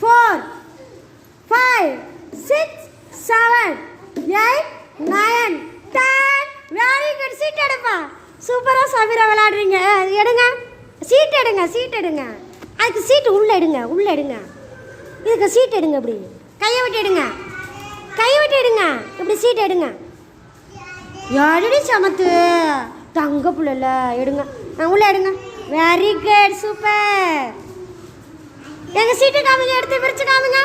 Four five six seven eight nine ten very good seat எடுப்பா. சூப்பராக சமீரா விளையாடுறீங்க. எடுங்க. சீட் எடுங்க சீட் எடுங்க. அதுக்கு சீட்டு உள்ளே எடுங்க உள்ளே எடுங்க. இதுக்கு சீட் எடுங்க இப்படி. கையை விட்டு எடுங்க. கையை விட்டு எடுங்க. இப்படி சீட் எடுங்க. யாரடி சமத்து? தங்க புள்ளல எடுங்க. ஆ, எடுங்க. வெரி குட் சூப்பர் எங்க சீட்டு காமிங்க எடுத்து பிரிச்சு காமிங்க.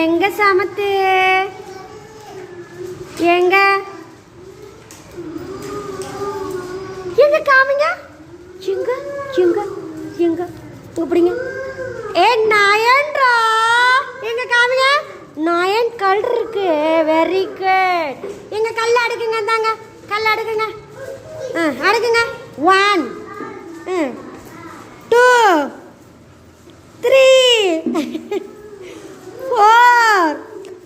எங்க சமத்து? எங்க? எங்க காமிங்க? எங்க? எங்க? எங்க? இங்க ஏ நயன்ரா எங்க காமிங்க? நயன் கல் இருக்கு. வெரி குட் எங்க கல் அடுக்குங்க தாங்க கல் அடுக்குங்க. ஆ அடுக்குங்க. One two three four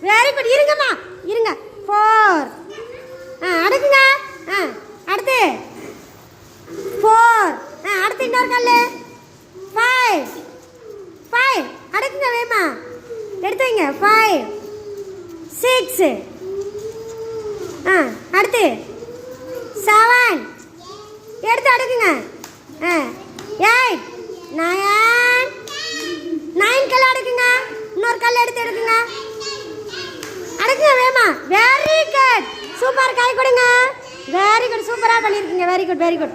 very good இருங்கம்மா இருங்க. ஃபோர் ஆ அடுக்குங்க. ஆ அடுத்து. ஃபோர் ஆ அடுத்து இன்னொரு கல் ஃபைவ் ஃபைவ் அடுக்குங்க வேமா. எடுத்து வைங்க. ஃபைவ் சிக்ஸ் ஆ அடுத்து. செவன் எடுத்து அடுக்குங்க. ஆ எயிட் நயன் நைன் கல் அடுக்குங்க இன்னொரு கல் எடுத்து எடுக்குங்க அடுக்குங்க வேமா வெரி குட் சூப்பர் கை கொடுங்க. வெரி குட் சூப்பராக பண்ணியிருக்கீங்க. Very good very good